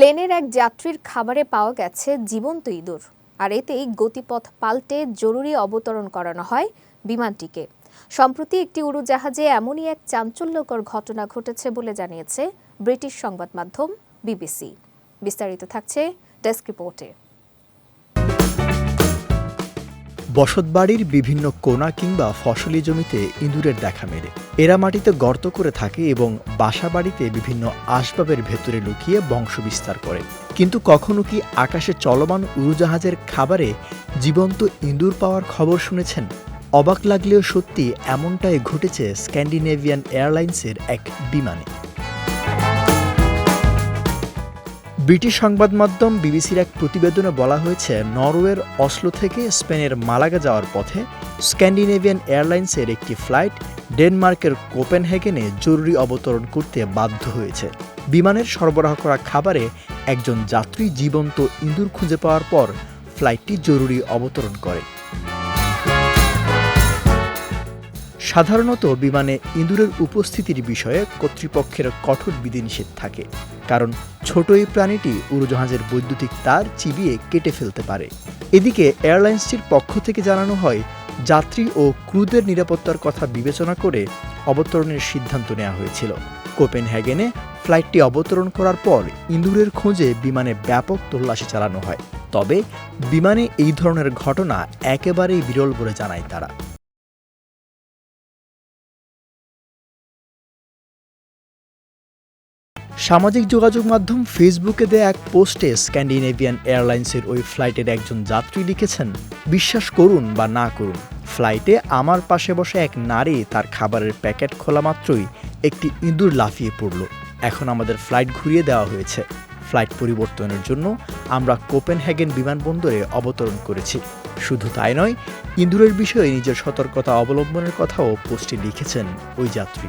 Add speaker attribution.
Speaker 1: প্লেনের এক যাত্রীর খাবারে পাওয়া গেছে জীবন্ত ইঁদুর, আর এতেই গতিপথ পাল্টে জরুরি অবতরণ করানো হয় বিমানটিকে। সম্প্রতি একটি উড়োজাহাজে এমনই এক চাঞ্চল্যকর ঘটনা ঘটেছে বলে জানিয়েছে ব্রিটিশ সংবাদ মাধ্যম বিবিসি। বিস্তারিত থাকছে ডেস্ক রিপোর্টে।
Speaker 2: বসতবাড়ির বিভিন্ন কোনা কিংবা ফসলি জমিতে ইঁদুরের দেখা মেলে। এরা মাটিতে গর্ত করে থাকে এবং বাসা বাড়িতে বিভিন্ন আসবাবের ভেতরে লুকিয়ে বংশ বিস্তার করে। কিন্তু কখনো কি আকাশে চলমান উড়োজাহাজের খাবারে জীবন্ত ইঁদুর পাওয়ার খবর শুনেছেন? অবাক লাগলেও সত্যি এমনটাই ঘটেছে স্ক্যান্ডিনেভিয়ান এয়ারলাইন্সের এক বিমানে। ব্রিটিশ সংবাদ মাধ্যম বিবিসির এক প্রতিবেদনে বলা হয়েছে, নরওয়ের অসলো থেকে স্পেনের মালাগা যাওয়ার পথে স্ক্যান্ডিনেভিয়ান এয়ারলাইন্সের একটি ফ্লাইট ডেনমার্কের কোপেনহেগেনে জরুরি অবতরণ করতে বাধ্য হয়েছে। বিমানের সরবরাহ করা খাবারে একজন যাত্রী জীবন্ত ইঁদুর খুঁজে পাওয়ার পর ফ্লাইটটি জরুরি অবতরণ করে। সাধারণত বিমানে ইঁদুরের উপস্থিতির বিষয়ে কর্তৃপক্ষের কঠোর বিধিনিষেধ থাকে, কারণ ছোট এই প্রাণীটি উড়োজাহাজের বৈদ্যুতিক তার চিবিয়ে কেটে ফেলতে পারে। এদিকে এয়ারলাইন্সটির পক্ষ থেকে জানানো হয়, যাত্রী ও ক্রুদের নিরাপত্তার কথা বিবেচনা করে অবতরণের সিদ্ধান্ত নেওয়া হয়েছিল। কোপেনহ্যাগেনে ফ্লাইটটি অবতরণ করার পর ইঁদুরের খোঁজে বিমানে ব্যাপক তল্লাশি চালানো হয়। তবে বিমানে এই ধরনের ঘটনা একেবারেই বিরল বলে জানায় তারা। সামাজিক যোগাযোগ মাধ্যম ফেসবুকে দেয়া এক পোস্টে স্ক্যান্ডিনেভিয়ান এয়ারলাইন্সের ওই ফ্লাইটের একজন যাত্রী লিখেছেন, বিশ্বাস করুন বা না করুন ফ্লাইটে আমার পাশে বসে এক নারী তার খাবারের প্যাকেট খোলা মাত্রই একটি ইঁদুর লাফিয়ে পড়ল। এখন আমাদের ফ্লাইট ঘুরিয়ে দেওয়া হয়েছে। ফ্লাইট পরিবর্তনের জন্য আমরা কোপেনহ্যাগেন বিমানবন্দরে অবতরণ করেছি। শুধু তাই নয়, ইঁদুরের বিষয়ে নিজের সতর্কতা অবলম্বনের কথাও পোস্টে লিখেছেন ওই যাত্রী।